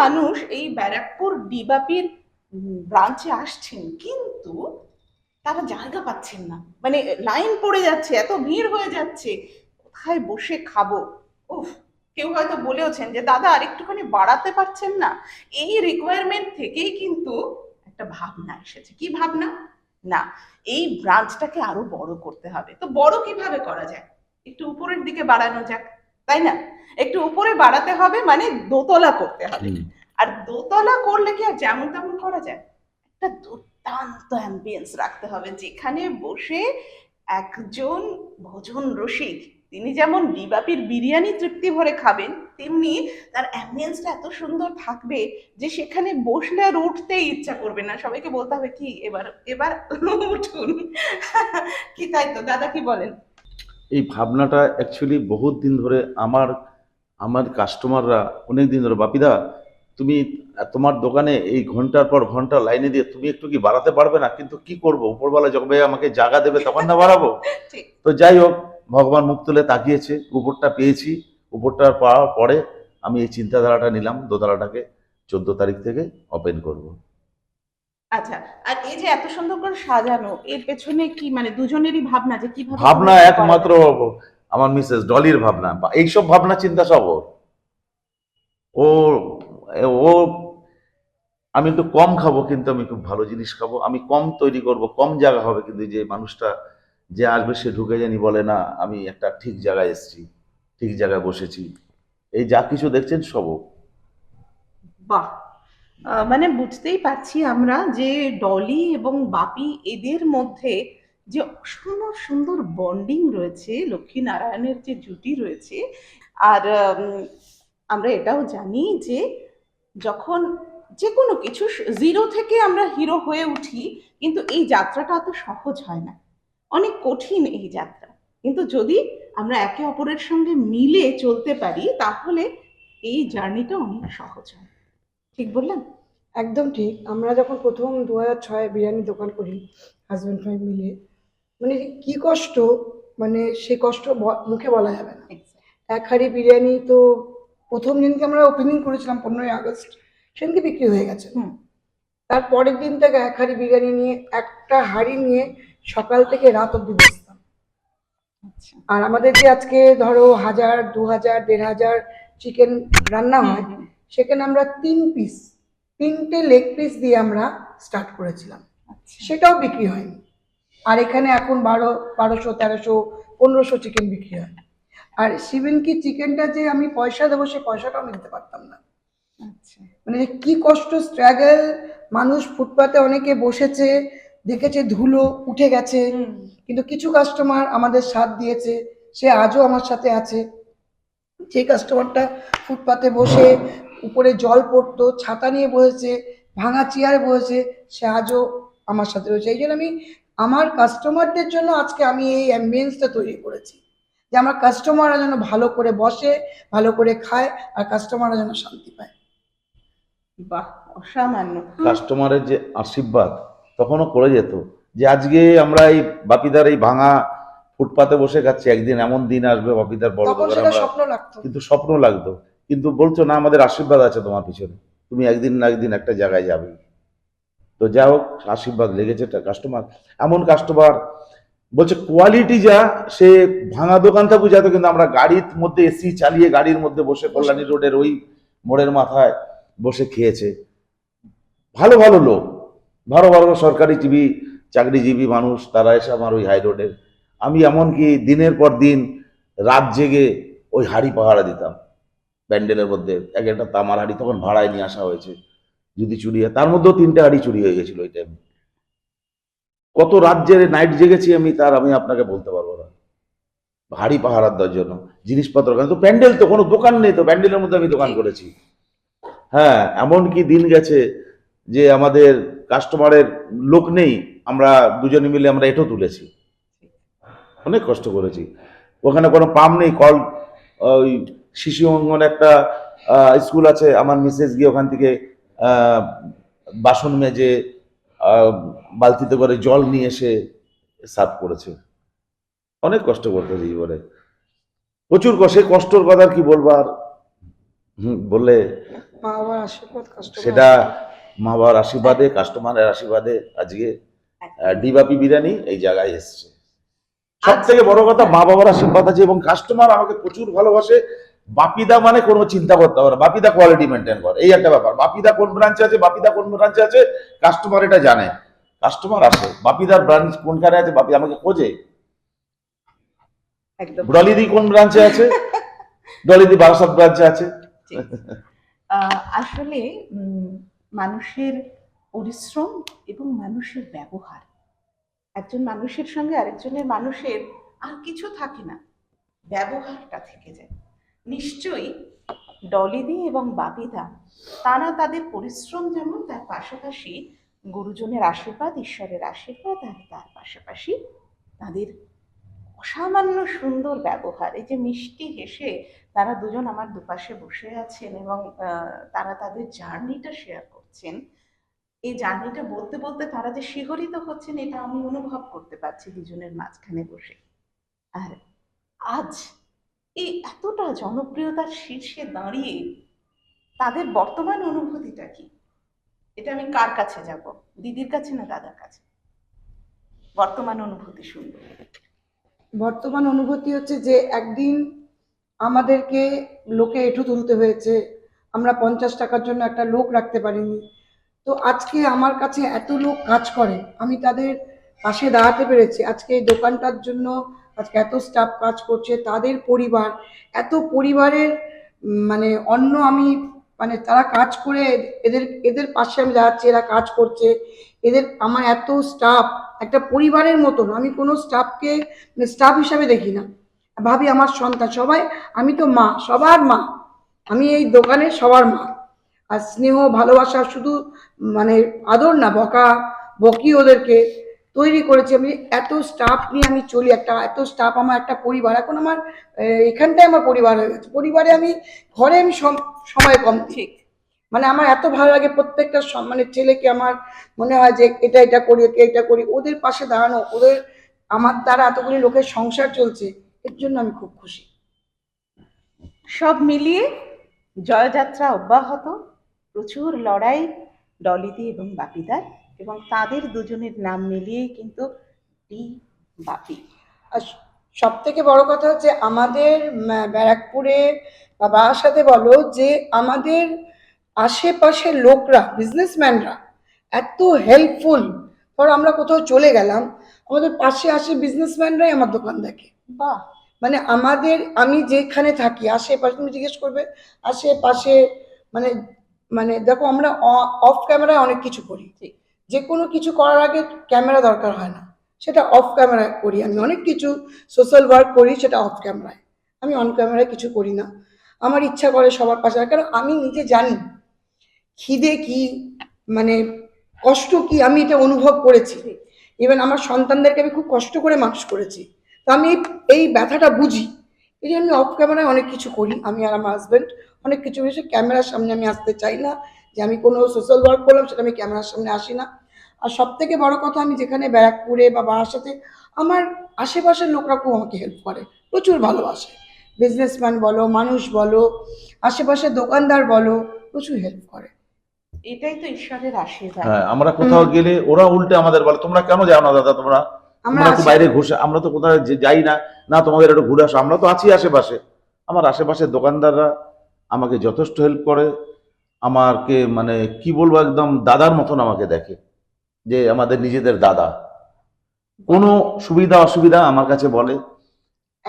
মানুষ এই ব্যারাকপুর ডিবাপির ব্রাঞ্চে আসছেন, কিন্তু তারা জায়গা পাচ্ছেন না। মানে লাইন পড়ে যাচ্ছে, এত ভিড় হয়ে যাচ্ছে, কোথায় বসে খাব? উফ, কেউ হয়তো বলেওছেন যে, দাদা, আর একটুখানি বাড়াতে পারছেন না? এই রিকোয়ারমেন্ট থেকেই কিন্তু একটা ভাবনা এসেছে। কি ভাবনা? না, এই ব্রাঞ্চটাকে আরও বড় করতে হবে। তো বড় কীভাবে করা যায়? একটু উপরের দিকে বাড়ানো যাক। তাই না? একটু উপরে বাড়াতে হবে মানে দোতলা করতে হবে। আর দোতলা করলে কি আর যেমন তেমন করা যায়? একটা দুর্দান্ত অ্যাম্বিয়েন্স রাখতে হবে। যেখানে বসে একজন ভোজন রসিক তিনি যেমন ডিবাপির বিরিয়ানি তৃপ্তি ভরে খাবেন তেমনি তার অ্যাম্বিয়েন্সটা এত সুন্দর থাকবে যে সেখানে বসলে আর উঠতেই ইচ্ছা করবে না। সবাইকে বলতে হবে কি এবার এবার উঠুন। কি তাই তো? দাদা কি বলেন? এই ভাবনাটা অ্যাকচুয়ালি বহুত দিন ধরে আমার আমার কাস্টমাররা অনেক দিন ধরে বাপিদা তুমি তোমার দোকানে এই ঘণ্টার পর ঘণ্টা লাইনে দিয়ে তুমি একটু কি বাড়াতে পারবে না? কিন্তু কি করব? উপরবেলা যখন আমাকে জায়গা দেবে তখন না বাড়াবো? তো যাই হোক ভগবান মুখ তুলে তাকিয়েছে উপরটা পেয়েছি উপরটা পাওয়ার পরে আমি এই চিন্তাধারাটা নিলাম দোতলাটাকে চোদ্দ তারিখ থেকে ওপেন করব। আচ্ছা আর এই যে এত সুন্দর করে সাজানো এর পেছনে কি মানে দুজনেরই ভাবনা যে কীভাবে ভাবনা একমাত্র আমার মিসেস ডলির ভাবনা। বা এইসব ভাবনা চিন্তা সব ও ও আমি একটু কম খাব কিন্তু আমি খুব ভালো জিনিস খাব। আমি কম তৈরি করব কম জায়গা হবে কিন্তু যে মানুষটা যে আসবে সে ঢুকে জানি বলে না আমি একটা ঠিক জায়গায় এসেছি ঠিক জায়গায় বসেছি। এই যা কিছু দেখছেন সব বাহ! মানে বুঝতেই পারছি আমরা যে ডলি এবং বাপি এদের মধ্যে যে সুন্দর সুন্দর বন্ডিং রয়েছে, লক্ষ্মীনারায়ণের যে জুটি রয়েছে, আর আমরা এটাও জানি যে যখন যে কোনো কিছু জিরো থেকে আমরা হিরো হয়ে উঠি, কিন্তু এই যাত্রাটা অত সহজ হয় না। অনেক কঠিন এই যাত্রা। কিন্তু যদি আমরা একে অপরের সঙ্গে মিলে চলতে পারি, তাহলে এই জার্নিটা অনেক সহজ হয়। ঠিক বললাম একদম ঠিক। আমরা যখন প্রথম দু হাজার ছয় বিরিয়ানি দোকান করি হাজব্যান্ড ওয়াইফ মিলে মানে কি কষ্ট মানে সে কষ্ট মুখে বলা যাবে না। এক হাঁড়ি বিরিয়ানি তো প্রথম দিনকে আমরা ওপেনিং করেছিলাম পনেরোই আগস্ট সেদিনকে বিক্রি হয়ে গেছে। তার পরের দিন থেকে এক হাঁড়ি বিরিয়ানি নিয়ে একটা হাঁড়ি নিয়ে সকাল থেকে রাত অব্দি বসতাম। আচ্ছা। আর আমাদের যে আজকে ধরো হাজার দু হাজার দেড় হাজার চিকেন রান্না হয়। সেখানে আমরা তিন পিস তিনটে লেগ পিস দিয়ে আমরা স্টার্ট করেছিলাম। আচ্ছা। সেটাও বিক্রি হয়নি। আর এখানে এখন বারো বারোশো তেরোশো পনেরোশো চিকেন বিক্রি হয়। আর কি চিকেনটা যে আমি পয়সা দেবো সে পয়সাটাও দিতে পারতাম না। আচ্ছা। মানে কি কষ্ট স্ট্রাগল মানুষ ফুটপাতে অনেকে বসেছে দেখেছে ধুলো উঠে গেছে কিন্তু কিছু কাস্টমার আমাদের সাথ দিয়েছে সে আজও আমার সাথে আছে। যে কাস্টমারটা ফুটপাতে বসে উপরে জল পড়তো ছাতা নিয়ে বসেছে ভাঙা চেয়ারে বসেছে সে আজও আমার সাথে রয়েছে। এই জন্য আমি আমার কাস্টমারদের জন্য আজকে আমি এই অ্যাম্বিয়েন্সটা তৈরি করেছি। যে আমার কাস্টমাররা যেন ভালো করে বসে ভালো করে খায় আর কাস্টমাররা যেন শান্তি পায়। বাহ অসামান্য। কাস্টমারের যে আশীর্বাদ তখনও করে যেত যে আজকে আমরা এই বাপিদার এই ভাঙা ফুটপাতে বসে খাচ্ছি একদিন এমন দিন আসবে বাপিদার বড় কিন্তু স্বপ্ন লাগতো। কিন্তু বলছো না আমাদের আশীর্বাদ আছে তোমার পিছনে। তুমি একদিন না একদিন একটা জায়গায় যাবে তো যা হোক আশীর্বাদ লেগেছে একটা কাস্টমার এমন কাস্টমার বলছে কোয়ালিটি যা সে ভাঙা দোকান দোকানটা বুঝাতো কিন্তু আমরা গাড়ির মধ্যে এসি চালিয়ে গাড়ির মধ্যে বসে কল্যাণী রোডের ওই মোড়ের মাথায় বসে খেয়েছে। ভালো ভালো লোক। ভালো ভালো সরকারি টিভি চাকরিজীবী মানুষ তারা এসে আমার ওই হাই রোডের আমি এমনকি দিনের পর দিন রাত জেগে ওই হাড়ি পাহারা দিতাম। প্যান্ডেলের মধ্যে এক একটা তামার হাড়ি তখন ভাড়ায় নিয়ে আসা হয়েছে, যদি চুরি হয়। তার মধ্যেও তিনটে হাড়ি চুরি হয়ে গেছিল ওই টাইমে কত রাত জেগে নাইট জেগেছি আমি, তার আমি আপনাকে বলতে পারব না। হাড়ি পাহারার দেওয়ার জন্য, জিনিসপত্র তো প্যান্ডেল তো, কোনো দোকান নেই তো, প্যান্ডেলের মধ্যে আমি দোকান করেছি। হ্যাঁ এমন কি দিন গেছে যে আমাদের কাস্টমারের লোক নেই, আমরা দুজনে মিলে আমরা এটো তুলেছি। অনেক কষ্ট করেছি। ওখানে কোনো পাম্প নেই কল ওই শিশু অঙ্গন একটা স্কুল আছে আমার মিসেস গিয়ে ওখান থেকে বাসন মেজে বালতিতে করে জল নিয়ে এসে সার্ভ করেছে। অনেক কষ্ট করতে জীবনে। প্রচুর ক- সে কষ্টর কথা আর কি বলব আর? হুম, বললে সেটা মা বাবার আশীর্বাদে কাস্টমারের আশীর্বাদে আজকে ডিবাপি বিরিয়ানি এই জায়গায় এসছে। সব থেকে বড় কথা মা বাবার আশীর্বাদ আছে এবং কাস্টমার আমাকে প্রচুর ভালোবাসে। বাপিদা মানে কোনো চিন্তা করতে হবে না। বাপিদা কোয়ালিটি মেনটেন করে। এই একটা ব্যাপার। বাপিদা কোন ব্রাঞ্চে আছে বাপিদা কোন ব্রাঞ্চে আছে কাস্টমার এটা জানে। কাস্টমার আসে। বাপিদার ব্রাঞ্চ কোনখানে আছে বাপি আমাকে খোঁজে। ডলিদি কোন ব্রাঞ্চে আছে? ডলিদি বারাসাত ব্রাঞ্চে আছে। আসলে মানুষের পরিশ্রম এবং মানুষের ব্যবহার একজন মানুষের সঙ্গে আরেকজনের মানুষের আর কিছু থাকে না। ব্যবহারটা থেকে যায়। নিশ্চয়ই ডলিদি এবং বাপিদা তারা তাদের পরিশ্রম যেমন তার পাশাপাশি গুরুজনের আশীর্বাদ, ঈশ্বরের আশীর্বাদ, আর তার পাশাপাশি তাদের অসামান্য সুন্দর ব্যবহার। এই যে মিষ্টি হেসে তারা দুজন আমার দুপাশে বসে আছেন এবং তারা তাদের জার্নিটা শেয়ার করছেন। এই জার্নিটা বলতে বলতে তারা যে শিহরিত হচ্ছেন, এটা আমি অনুভব করতে পারছি দুজনের মাঝখানে বসে। আর আজ এই এতটা জনপ্রিয়তার শীর্ষে দাঁড়িয়ে তাদের বর্তমান অনুভূতিটা কি? এটা আমি কার কাছে যাব? দিদির কাছে না দাদার কাছে? বর্তমান অনুভূতি শুনব। বর্তমান অনুভূতি হচ্ছে যে একদিন আমাদেরকে লোকে এঁঠু তুলতে হয়েছে। আমরা পঞ্চাশ টাকার জন্য একটা লোক রাখতে পারিনি। তো আজকে আমার কাছে এত লোক কাজ করে, আমি তাদের পাশে দাঁড়াতে পেরেছি। আজকে এই দোকানটার জন্য আজকে এত স্টাফ কাজ করছে, তাদের পরিবার, এত পরিবারের মানে অন্য আমি মানে তারা কাজ করে, এদের এদের পাশে আমি দাঁড়াচ্ছি, এরা কাজ করছে। এদের, আমার এত স্টাফ একটা পরিবারের মতন, আমি কোনো স্টাফকে স্টাফ হিসাবে দেখি না। ভাবি আমার সন্তান, সবাই, আমি তো মা, সবার মা। আমি এই দোকানে সবার মা। আর স্নেহ ভালোবাসা শুধু মানে আদর না বকা বকি ওদেরকে তৈরি করেছি। আমি এত স্টাফ নিয়ে আমি চলি একটা এত স্টাফ আমার একটা পরিবার। এখন আমার এখানটায় আমার পরিবার হয়ে গেছে। পরিবারে আমি ঘরে আমি সময় কম ঠিক। মানে আমার এত ভালো লাগে প্রত্যেকটা মানে ছেলেকে আমার মনে হয় যে এটা এটা করি ওকে এটা করি। ওদের পাশে দাঁড়ানো ওদের আমার দ্বারা এতগুলি লোকের সংসার চলছে এর জন্য আমি খুব খুশি। সব মিলিয়ে জয়যাত্রা অব্যাহত। প্রচুর লড়াই ডলিদি এবং বাপিদার এবং তাদের দুজনের নাম মিলিয়েই কিন্তু ডি বাপি। আর সব থেকে বড় কথা হচ্ছে আমাদের ব্যারাকপুরে বা বারাসাতে বলো যে আমাদের আশেপাশের লোকরা বিজনেসম্যানরা এত হেল্পফুল ধর আমরা কোথাও চলে গেলাম আমাদের পাশে আসে বিজনেসম্যানরাই আমার দোকান দেখে। বাহ! মানে আমাদের আমি যেখানে থাকি আশেপাশে তুমি জিজ্ঞেস করবে আশেপাশে মানে মানে দেখো আমরা অফ ক্যামেরায় অনেক কিছু করি। যে কোনো কিছু করার আগে ক্যামেরা দরকার হয় না। সেটা অফ ক্যামেরায় করি। আমি অনেক কিছু সোশ্যাল ওয়ার্ক করি সেটা অফ ক্যামেরায় আমি অন ক্যামেরায় কিছু করি না। আমার ইচ্ছা করে সবার পাশে কারণ আমি নিজে জানি খিদে কি মানে কষ্ট কি আমি এটা অনুভব করেছি। ইভেন আমার সন্তানদেরকে আমি খুব কষ্ট করে মানুষ করেছি। তো আমি এই ব্যথাটা বুঝি। এই জন্য আমি অফ ক্যামেরায় অনেক কিছু করি আমি আর আমার হাজব্যান্ড অনেক কিছু বেশি ক্যামেরার সামনে আমি আসতে চাই না যে আমি কোনো সোশ্যাল ওয়ার্ক করলাম সেটা আমি ক্যামেরার সামনে আসি না। আর সব থেকে বড় কথা আমি যেখানে ব্যারাকপুরে বা বারাসাতে আমার আশেপাশের লোকরা খুব আমাকে হেল্প করে প্রচুর ভালোবাসে। বিজনেসম্যান বলো মানুষ বলো আশেপাশের দোকানদার বলো প্রচুর হেল্প করে। এটাই তো ঈশ্বরের আশীর্বাদ। হ্যাঁ আমরা কোথাও গেলে ওরা উল্টে আমাদের বলে তোমরা কেন যাও না দাদা তোমরা? আমরা তো বাইরে ঘুষে আমরা তো কোথাও যাই না। না তোমাদের একটু ঘুরে আসো। আমরা তো আছি আশেপাশে। আমার আশেপাশের দোকানদাররা আমাকে যথেষ্ট হেল্প করে। আমাকে মানে কি বলব একদম দাদার মতন আমাকে দেখে। যে আমাদের নিজেদের দাদা। কোনো সুবিধা অসুবিধা আমার কাছে বলে।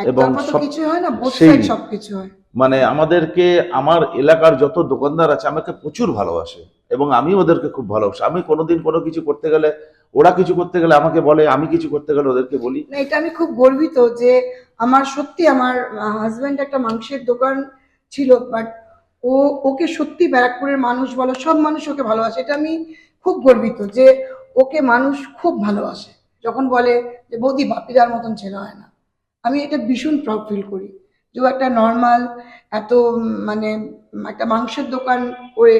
এবং একতরফা সব- কিছু হয় না সেই- হয়। মানে আমাদেরকে আমার এলাকার যত দোকানদার আছে আমাকে প্রচুর ভালোবাসে। এবং আমি ওদেরকে খুব ভালোবাসি। আমি কোনোদিন কোনো কিছু করতে গেলে ওরা কিছু করতে গেলে আমাকে বলে, আমি কিছু করতে গেলে ওদেরকে বলি। না, এটা আমি খুব গর্বিত যে আমার সত্যি আমার হাজব্যান্ড একটা মাংসের দোকান ছিল বাট ও, ওকে সত্যি ব্যারাকপুরের মানুষ বলো, সব মানুষ ওকে ভালোবাসে, এটা আমি খুব গর্বিত যে ওকে মানুষ খুব ভালোবাসে। যখন বলে যে, বৌদি, বাপিদার মতন ছেলে হয় না। আমি এটা ভীষণ প্রাউড ফিল করি। যে একটা নর্মাল এত মানে একটা মাংসের দোকান করে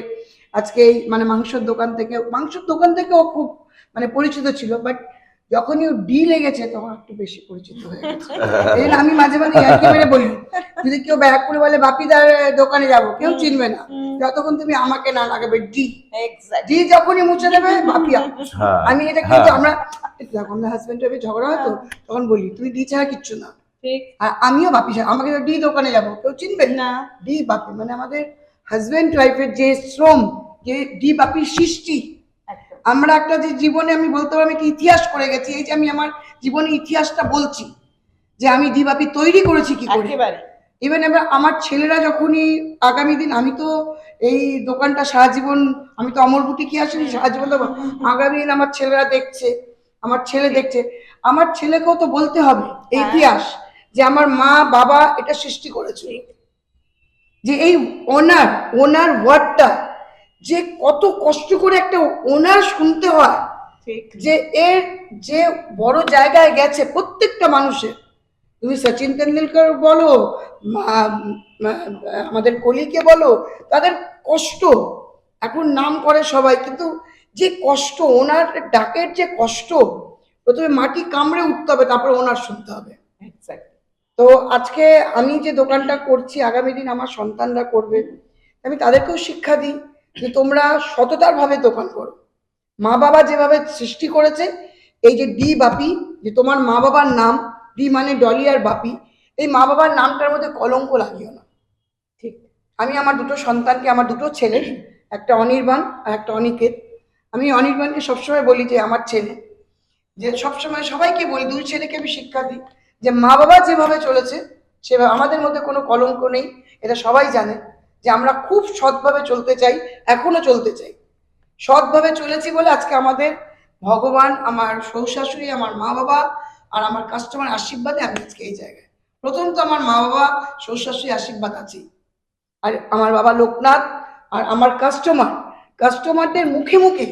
আজকে এই মানে মাংসের দোকান থেকে, মাংসের দোকান থেকে ও খুব মানে পরিচিত ছিল বাট যখনই ও ডি লেগেছে তখন একটু বেশি পরিচিত হয়ে গেছে। এই জন্য আমি মাঝে মাঝে ইয়ার্কি মেরে বলি যদি কেউ ব্যারাকপুরে বলে বাপিদার দোকানে যাব কেউ চিনবে না। যতক্ষণ তুমি আমাকে না লাগাবে ডি। ডি যখনই মুছে দেবে বাপিয়া। হ্যাঁ আমি এটা কিন্তু হ্যাঁ। আমরা যখন হাজবেন্ড ওয়াইফে ঝগড়া হয় তো তখন বলি তুই ডি ছাড়া কিচ্ছু না। আর আমিও বাপি ছাড়া আমাকে ডি দোকানে যাব কেউ চিনবে না। ডি বাপি মানে আমাদের হাজবেন্ড ওয়াইফের যে শ্রম যে ডি বাপির সৃষ্টি আমরা একটা যে জীবনে আমি বলতে পারব একটা ইতিহাস করে গেছি এই যে আমি আমার জীবনে ইতিহাসটা বলছি যে আমি ডি বাপি তৈরি করেছি কি করে? ইভেন এবার আমার ছেলেরা যখনই আগামী দিন আমি তো এই দোকানটা সারা জীবন আমি তো অমর বুটি কি আসেনি সারা জীবন দেবো আগামী দিন আমার ছেলেরা দেখছে আমার ছেলে দেখছে। আমার ছেলেকেও তো বলতে হবে এই হ্যাঁ। ইতিহাস যে আমার মা বাবা এটা সৃষ্টি করেছে। যে এই ওনার ওনার ওয়ার্ডটা যে কত কষ্ট করে একটা ওনার শুনতে হয় যে এর যে বড় জায়গায় গেছে প্রত্যেকটা মানুষের। তুমি সচিন তেন্ডুলকর বলো আমাদের কলিকে বলো তাদের কষ্ট। এখন নাম করে সবাই কিন্তু যে কষ্ট ওনার ডাকের যে কষ্ট প্রথমে মাটি কামড়ে উঠতে হবে তারপর ওনার শুনতে হবে। তো আজকে আমি যে দোকানটা করছি আগামী দিন আমার সন্তানরা করবে আমি তাদেরকেও শিক্ষা দিই। যে তোমরা সততার ভাবে দোকান করো। মা বাবা যেভাবে সৃষ্টি করেছে, এই যে ডি বাপি, যে তোমার মা বাবার নাম, ডি মানে ডলি আর বাপি, এই মা বাবার নামটার মধ্যে কলঙ্ক লাগিও না। ঠিক, আমি আমার দুটো সন্তানকে, আমার দুটো ছেলে, একটা অনির্বাণ আর একটা অনিকেত। আমি অনির্বাণকে সবসময় বলি যে আমার ছেলে, যে সবসময় সবাইকে বলি, দুই ছেলেকে আমি শিক্ষা দিই, যে মা বাবা যেভাবে চলেছে, সেভাবে আমাদের মধ্যে কোনো কলঙ্ক নেই, এটা সবাই জানে। যে আমরা খুব সৎভাবে চলতে চাই এখনও চলতে চাই। সৎভাবে চলেছি বলে আজকে আমাদের ভগবান আমার শ্বশুরশাশুড়ি আমার মা বাবা আর আমার কাস্টমার আশীর্বাদে আমি আজকে এই জায়গায়। প্রথম তো আমার মা বাবা শ্বশুরশাশুড়ি আশীর্বাদ আছেই। আর আমার বাবা লোকনাথ আর আমার কাস্টমার কাস্টমারদের মুখে মুখে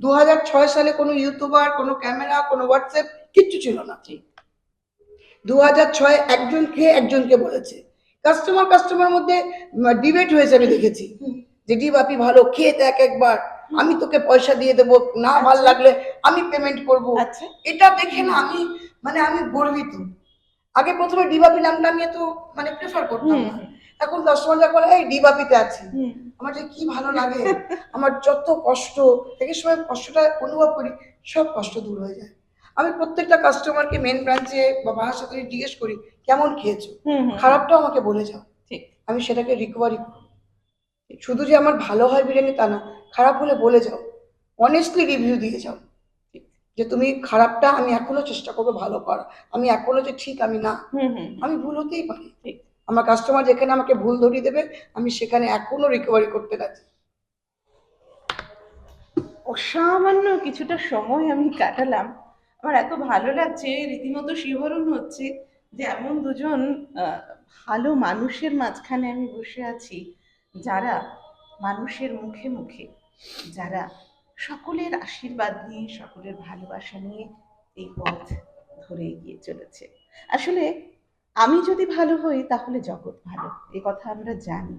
দু ছয় সালে কোনো ইউটিউবার কোনো ক্যামেরা কোনো হোয়াটসঅ্যাপ কিচ্ছু ছিল না। ঠিক দু হাজার ছয় একজন খেয়ে একজনকে বলেছে। কাস্টমার কাস্টমার মধ্যে ডিবেট হয়েছে আমি দেখেছি। যে ডি বাপি ভালো খেয়ে দেখ একবার। আমি তোকে পয়সা দিয়ে দেবো না ভালো লাগলে আমি পেমেন্ট করব। আচ্ছা। এটা দেখে না আমি মানে আমি গর্বিত। আগে প্রথমে ডিবাপি নামটা আমি তো মানে প্রেফার করতাম এখন কাস্টমাররা বলে এই ডিবাপিতে আছি। আমার যে কি ভালো লাগে। আমার যত কষ্ট থেকে সময় কষ্টটা অনুভব করি সব কষ্ট দূর হয়ে যায়। আমি প্রত্যেকটা কাস্টমারকে মেন ব্রাঞ্চে বা সাথে জিজ্ঞেস করি কেমন খেয়েছো। খারাপটাও আমাকে বলে যাও। ঠিক। আমি সেটাকে রিকভারি করব। শুধু যে আমার ভালো হয় বিরিয়ানি তা না খারাপ হলে বলে যাও। অনেস্টলি রিভিউ দিয়ে যাও। যে তুমি খারাপটা আমি এখনও চেষ্টা করব ভালো করা আমি এখনও যে ঠিক আমি না। আমি ভুল হতেই পারি। ঠিক। আমার কাস্টমার যেখানে আমাকে ভুল ধরিয়ে দেবে আমি সেখানে এখনও রিকভারি করতে রাজি। অসামান্য কিছুটা সময় আমি কাটালাম। আমার এত ভালো লাগছে, রীতিমতো শিহরণ হচ্ছে যে এমন দুজন ভালো মানুষের মাঝখানে আমি বসে আছি, যারা মানুষের মুখে মুখে, যারা সকলের আশীর্বাদ নিয়ে, সকলের ভালোবাসা নিয়ে এই পথ ধরে এগিয়ে চলেছে। আসলে আমি যদি ভালো হই, তাহলে জগৎ ভালো, এ কথা আমরা জানি।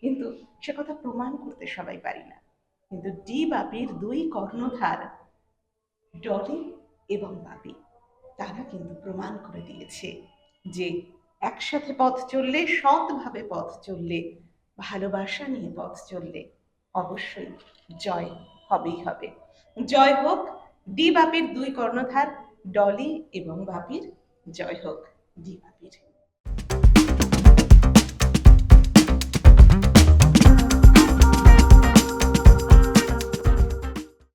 কিন্তু সে কথা প্রমাণ করতে সবাই পারি না। কিন্তু ডি বাপির দুই কর্ণধার, ডলি এবং বাপি তারা কিন্তু প্রমাণ করে দিয়েছে যে একসাথে পথ চললে, সৎভাবে পথ চললে, ভালোবাসা নিয়ে পথ চললে অবশ্যই জয় হবেই হবে। জয় হোক, ডি বাপির দুই কর্ণধার, ডলি এবং বাপির। জয় হোক, ডি বাপির।